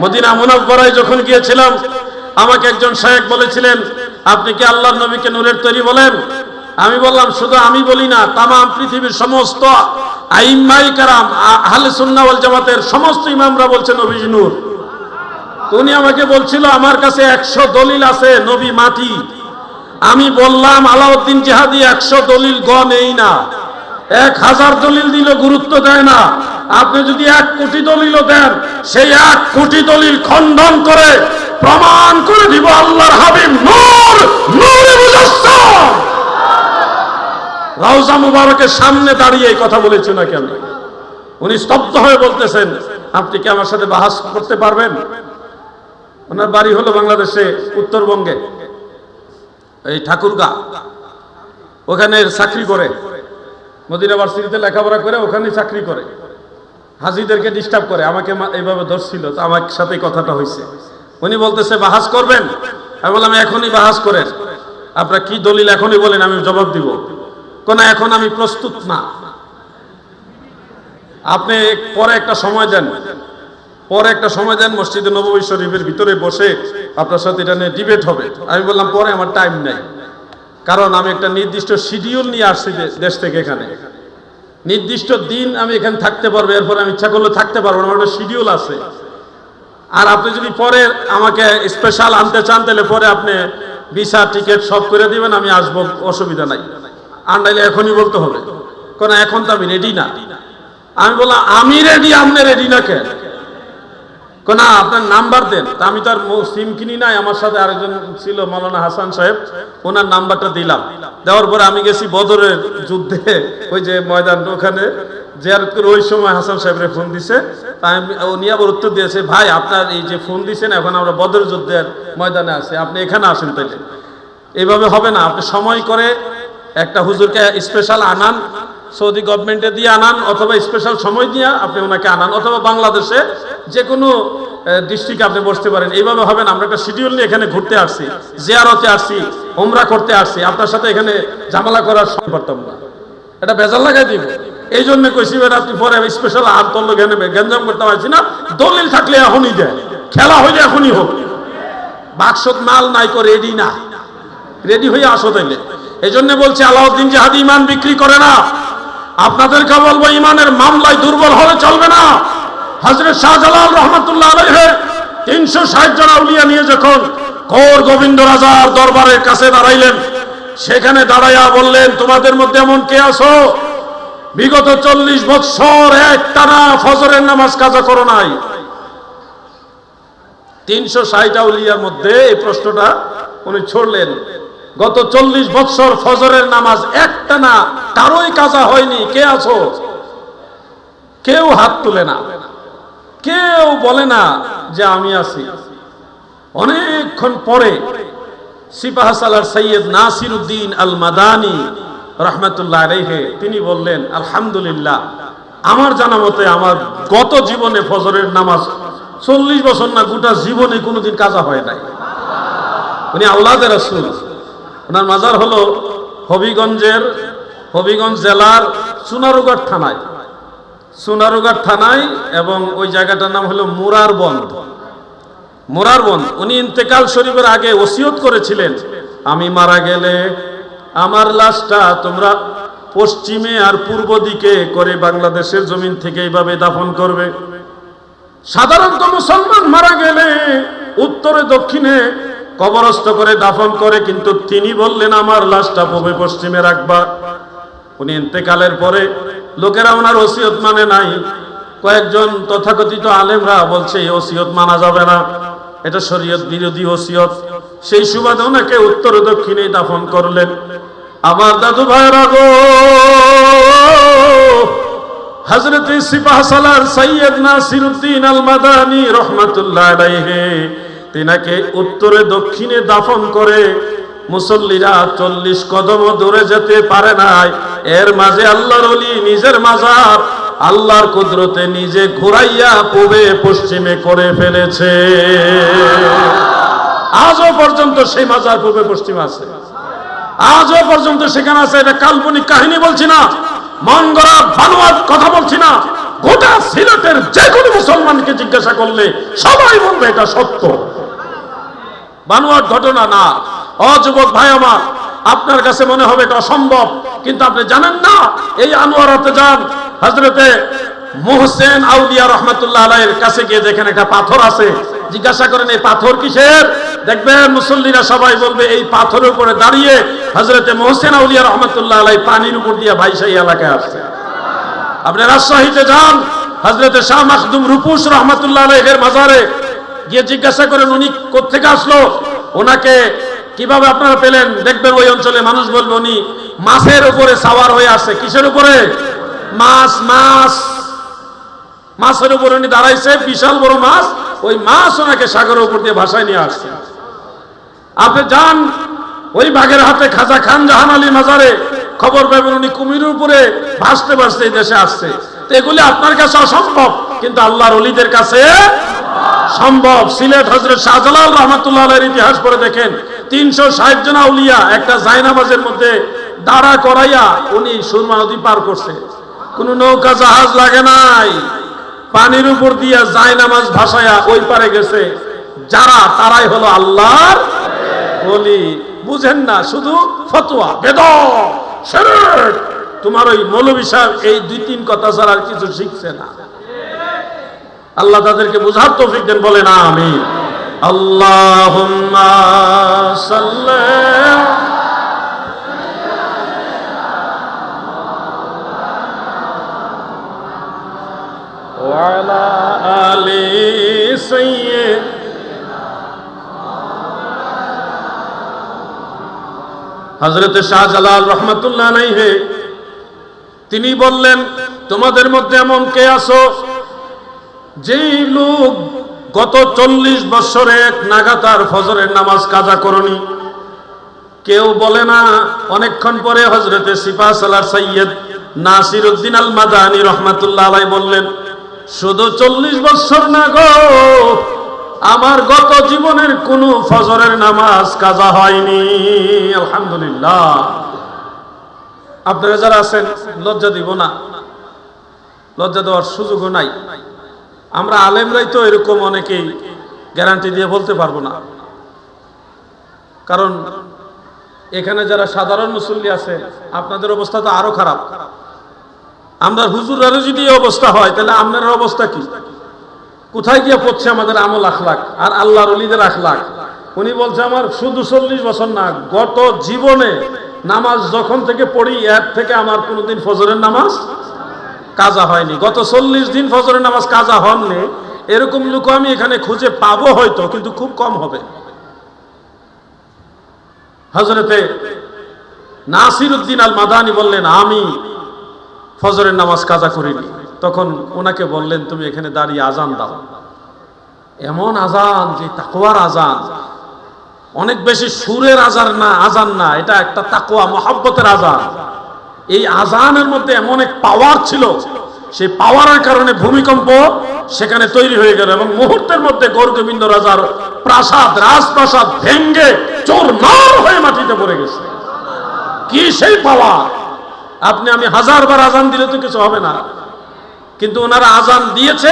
Medina মুনাফবরায় যখন গিয়েছিলাম, আমাকে একজন শায়েক বলেছিলেন, আপনি কি আল্লাহর নবীকে নূরের তৈরি বলেন? আমি বললাম, শুধু আমি বলি না তাম পৃথিবীর সমস্ত কারাম জামাতের সমস্ত ইমামরা বলছেন নবীজি নূর। উনি আমাকে বলছিল, আমার কাছে একশো দলিল আছে, নবী মাটি। আমি বললাম, আলাউদ্দিন জিহাদি একশো দলিল গ নেই না। এক হাজার দলিল দিল গুরুত্ব দেয় না। আপনি যদি এক কোটি দলিলও দেন, সেই এক কোটি দলিল খণ্ডন করে প্রমাণ করে দিব আল্লাহর হাবিব নূর, নূরে মুজাসসাম। রওজা মুবারকের সামনে দাঁড়িয়ে এই কথা বলেছে না কেন? উনি স্তব্ধ হয়ে বলতেছেন, আপনি কি আমার সাথে বাহাস করতে পারবেন? ওনার বাড়ি হলো বাংলাদেশে উত্তরবঙ্গে, এই ঠাকুরগা। ওখানে চাকরি করে, মদিনা ভার্সিটিতে লেখাপড়া করে ওখানে চাকরি করে। হাজিদেরকে ডিস্টার্ব করে, আমাকে এইভাবে ধরছিল, তো আমার সাথে কথাটা হয়েছে উনি বলতেছে, বাহাস করবেন? আমি বললাম, এখনই বাহাস করেন। আপনার কি দলিল এখনই বলেন, আমি জবাব দিব। কোন এখন আমি প্রস্তুত না। আপনি পরে একটা সময় দেন। পরে একটা সময় দেন, মসজিদে নবী শরীফের ভিতরে বসে আপনার সাথে এটা নিয়ে ডিবেট হবে। আমি বললাম, পরে আমার টাইম নেই। কারণ আমি একটা নির্দিষ্ট শিডিউল নিয়ে আসছি দেশ থেকে এখানে। নির্দিষ্ট দিন আমি এখানে থাকতে পারব, এরপর আমি ইচ্ছা করলে থাকতে পারব। আমার একটা শিডিউল আছে। আর আপনি যদি পরে আমাকে স্পেশাল আনতে চান, তাহলে পরে আপনি ভিসা টিকিট সব করে দিবেন, আমি আসব, অসুবিধা নাই। আন্ডাইলে এখনই বলতে হবে। কারণ এখন তো আমি রেডি না। আমি বললাম, আমি রেডি আপনি রেডি না কেন? কোন না আপনার নাম্বার দেন, তা আমি তো আর সিম কিনি নাই, আমার সাথে আরেকজন ছিল মৌলানা হাসান সাহেব, ওনার নাম্বারটা দিলাম। দেওয়ার পরে আমি গেছি বদরের যুদ্ধে, ওই যে ময়দান ওখানে। জিয়ারত করে ওই সময় হাসান সাহেবরে ফোন দিছে। তা আমি উনি আবার উত্তর দিয়েছে, ভাই, আপনার এই যে ফোন দিছেন, এখন আমরা বদর যুদ্ধের ময়দানে আছি, আপনি এখানে আসেন তাইলে। এইভাবে হবে না, আপনি সময় করে একটা হুজুরকে স্পেশাল আনান, সৌদি গভর্নমেন্টে দিয়ে আনান, অথবা স্পেশাল সময় দিয়ে আপনি ওনাকে আনান, অথবা বাংলাদেশে যে কোনো ডিস্ট্রিক্টে আপনি বসতে পারেন। এইভাবে হবে না, আমরা একটা শিডিউল নিয়ে এখানে ঘুরতে আসছি, জিয়ারতে আসছি, হোমরা করতে আসছি, আপনার সাথে এখানে ঝামেলা করার সময় পারতাম না। এটা বেজাল লাগাই দিব। এই জন্য কইছি আপনি পরে স্পেশাল আর তোর লোক গেঞ্জাম করতে পারছি না। দলিল থাকলে এখনই দেয় খেলা হইলে এখনই হোক। বাক্সত মাল নাই করে রেডি না। রেডি হয়ে আসো তাইলে। এই জন্য বলছে, আলাউদ্দিন জাহাদি ইমান বিক্রি করে না। আপনাদেরকে বলব, ইমানের মামলায় দুর্বল হলে চলবে না। হজরত শাহজালাল রহমতুল্লাহ আলহে তিনশো ষাট জন আউলিয়া নিয়ে যখন কোর গোবিন্দ রাজার দরবারের কাছে দাঁড়াইলেন, সেখানে দাঁড়াইয়া বললেন, তোমাদের মধ্যে এমন কে আসো বিগত চল্লিশ বৎসর এক টানা ফজরের নামাজ কাজা করো নাই। তিনশো ষাট আউলিয়ার মধ্যে এই প্রশ্নটা উনি ছড়লেন, গত চল্লিশ বৎসর ফজরের নামাজ একটা না কারোই কাজা হয়নি, কে আছো? কেউ হাত তুলে না। কেউ বলে না যে আমি আছি। অনেকক্ষণ পরে সিপাহ সালার সৈয়দ নাসির উদ্দিন আল মাদানি রহমতুল্লাহ রেহে তিনি বললেন, আলহামদুলিল্লাহ, আমার জানা মতে আমার গত জীবনে ফজরের নামাজ চল্লিশ বছর না গোটা জীবনে কোনোদিন কাজা হয় নাই। উনি আউলাদের রাসূল। ওনার মাজার হলো হবিগঞ্জের, হবিগঞ্জ জেলার সোনারুঘাট থানায়। সোনারুঘাট থানায় এবং ওই জায়গাটার নাম হলো মুরার বন্ধ মুরারবন্দ। মুরারবন্দ, উনি ইন্তেকাল শরীফের আগে ওসিয়ত করেছিলেন, আমি মারা গেলে আমার লাশটা তোমরা পশ্চিমে আর পূর্ব দিকে করে বাংলাদেশের জমিন থেকে এইভাবে দাফন করবে। সাধারণত মুসলমান মারা গেলে উত্তরে দক্ষিণে কবরস্থ করে দাফন করে, কিন্তু তিনি বললেন, আমার লাশটা পূবে পশ্চিমে রাখবা। উনি ইন্তেকালের পরে লোকেরা ওনার ওসিয়ত মানে নাই। কয়েকজন তথাকথিত আলেমরা বলছে, এই ওসিয়ত মানা যাবে না। এটা শরীয়ত বিরোধী ওসিয়ত। সেই সুবাদে ওনাকে উত্তর দক্ষিণে দাফন করলেন। আমার দাদু ভাইরা গো হজরত সিপাহ সালার সৈয়দ নাসিরুদ্দিন আল মাদানি রহমাতুল্লাহ আলাইহি, তিনাকে উত্তরে দক্ষিণে দাফন করে মুসল্লিরা চল্লিশ কদম দূরে যেতে পারে নাই। এর মাঝে আল্লাহর অলি নিজের মাজার। আল্লাহর কুদরতে নিজে ঘুরাইয়া পূবে, পশ্চিমে করে ফেলেছে। আজও পর্যন্ত সেই মাজার পূবে, পশ্চিমে আছে। আজও পর্যন্ত সেখানে আছে। এটা কাল্পনিক কাহিনী বলছি না। মন গড়া বানোয়াট কথা বলছি না। গোটা সিলেটের যে কোনো মুসলমানকে জিজ্ঞাসা করলে সবাই বলবে এটা সত্য। বানোয়ার ঘটনা না। অযুবক ভাই আমার, আপনার কাছে মনে হবে এটা অসম্ভব, কিন্তু আপনি জানেন না, এই আনোয়ারাতে যান হজরতে মোহসেন আউলিয়া রহমতুল্লাহ আলাইয়ের কাছে গিয়ে দেখেন একটা পাথর আছে, জিজ্ঞাসা করেন, এই পাথর কিসের? দেখবেন মুসল্লিরা সবাই বলবে, এই পাথরের উপরে দাঁড়িয়ে হজরতে মোহসেন আউলিয়া রহমতুল্লাহ আলাই পানির উপর দিয়ে ভাইসাই এলাকায় আসছে। আপনি রাজশাহীতে যান হজরতে শাহ মাখদুম রূপুস রহমতুল্লাহ আলাইহের মাজারে গিয়ে জিজ্ঞাসা করেন, উনি কোথেকে আসলো? ওনাকে কীভাবে আপনারা পেলেন? দেখবেন ওই অঞ্চলে মানুষ বলবে উনি মাছের উপরে সাওয়ার হয়ে আসছে। কিসের উপরে? মাছ মাছ। মাছের উপরে উনি দাঁড়াইছে, বিশাল বড় মাছ। ওই মাছ ওনাকে সাগরের উপর দিয়ে ভাষায় নিয়ে আসছে। আপনি যান, ওই বাঘের হাতে খাজা খান জাহান আলী মাজারে। খবর পাবেন উনি কুমিরের উপরে ভাসতে ভাসতে এই দেশে আসছে। এগুলি আপনার কাছে অসম্ভব, কিন্তু আল্লাহর অলিদের কাছে সম্ভব। সিলেট হজরত শাহজালাল রহমতুল্লাহ ইতিহাস পড়ে দেখেন। তিনশো ষাট জন আউলিয়া একটা জায়নামাজের মধ্যে দাঁড়া করাইয়া উনি সুরমা নদী পার করছে। কোন নৌকা জাহাজ লাগে নাই। পানির উপর দিয়া জায়নামাজ ভাসায়া ওই পারে গেছে। যারা, তারাই হলো আল্লাহর বলি বুঝেন না, শুধু ফতোয়া বেদ। তোমার ওই মৌলবী সাহেব এই দুই তিন কথা ছাড়া আর কিছু শিখছে না। আল্লাহ তাদেরকে বুঝার তৌফিক দেন বলে না আমি আল্লাহ وعلى آل سيد হজরত শাহজালাল রহমতুল্লাহ হে তিনি বললেন তোমাদের মধ্যে এমন কে আছো যেই লোক গত চল্লিশ বছরে এক নাগাতার ফজরের নামাজ কাজা করনি। কেউ বলে না, অনেকক্ষণ পরে হজরতে সিফা সালার সৈয়দ নাসির উদ্দিন আল মাদানি রহমাতুল্লাহ আলাই বললেন, শুধু চল্লিশ বছর না গো, আমার গত জীবনের কোনো ফজরের নামাজ কাজা হয়নি। আলহামদুলিল্লাহ। আপনারা যারা আছেন, লজ্জা দিব না। লজ্জা দেওয়ার সুযোগও নাই। আমরা আলেমরাই তো এরকম অনেকেই গ্যারান্টি দিয়ে বলতে পারব না। কারণ এখানে যারা সাধারণ মুসল্লি আছে, আপনাদের অবস্থা তো আরও খারাপ। আমরা হুজুরারও যদি অবস্থা হয়, তাহলে আপনার অবস্থা কি? কোথায় গিয়ে পড়ছে আমাদের আমল আখলাক আর আল্লাহর অলিদের আখলাক? উনি বলছে, আমার শুধু চল্লিশ বছর না, গত জীবনে নামাজ যখন থেকে পড়ি, এর থেকে আমার কোনোদিন ফজরের নামাজ কাজা হয়নি। গত চল্লিশ দিন ফজরের নামাজ কাজা হননি। এরকম লোক আমি এখানে খুঁজে পাবো হয়তো, কিন্তু খুব কম হবে। হজরতে নাসির উদ্দিন আল মাদানি বললেন, আমি ফজরের নামাজ কাজা করিনি। তখন ওনাকে বললেন, তুমি এখানে দাঁড়িয়ে আজান দাও। এমন আজান যে তাকোয়ার আজান। অনেক বেশি সুরের আজান না আজান না, এটা একটা তাকোয়া মহাব্বতের আজান। এই আজানের মধ্যে এমন এক পাওয়ার ছিল, সেই পাওয়ারের কারণে ভূমিকম্প সেখানে তৈরি হয়ে গেল এবং মুহূর্তের মধ্যে গৌরগোবিন্দ রাজার প্রাসাদ, রাজপ্রাসাদ ভেঙ্গে চোর মার হয়ে মাটিতে পড়ে গেছে। কি সেই পাওয়ার আপনি আমি হাজার বার আজান দিলে তো কিছু হবে না। কিন্তু ওনারা আজান দিয়েছে,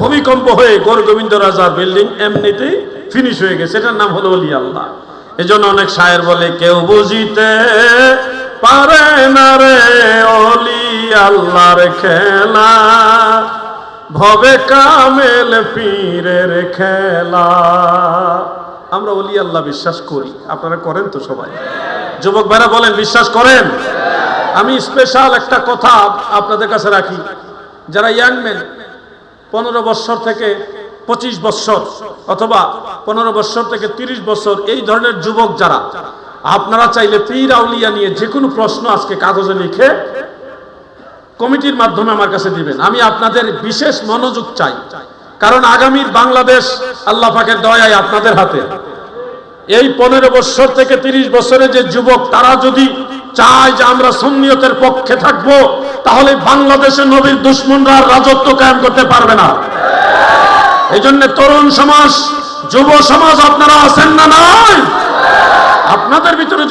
ভূমিকম্প হয়ে গৌরগোবিন্দ রাজার বিল্ডিং এমনিতেই ফিনিশ হয়ে গেছে। এটার নাম হলো অলি আল্লাহ। এজন্য অনেক শায়ের বলে, কেউ বুঝিতে পারে না রে অলি আল্লাহর খেলা। ভবে কামেল পীরের খেলা। আমরা অলি আল্লাহ বিশ্বাস করি। আপনারা করেন তো সবাই। যুবক ভাইরা বলেন, বিশ্বাস করেন? আমি স্পেশাল একটা কথা আপনাদের কাছে রাখি। যারা ইয়াংম্যান পনেরো বছর থেকে পঁচিশ বছর অথবা পনেরো বছর থেকে তিরিশ বছর, এই ধরনের যুবক যারা আপনারা চাইলে পীর আউলিয়া নিয়ে যে কোনো প্রশ্ন আজকে কাগজে লিখে কমিটির মাধ্যমে আমার কাছে দিবেন। আমি আপনাদের বিশেষ মনোযোগ চাই। কারণ আগামীর বাংলাদেশ আল্লাহ পাকের দয়ায় আপনাদের হাতে। এই পনেরো বছর থেকে তিরিশ বছরের যে যুবক, তারা যদি চায় যে আমরা সুন্নিয়তের পক্ষে থাকব, তাহলে বাংলাদেশের নবীর দুশ্মনরা রাজত্ব কায়েম করতে পারবে না। এই জন্য তরুণ সমাজ, যুব সমাজ আপনারা আছেন না নাই? আপনাদের ভিতরে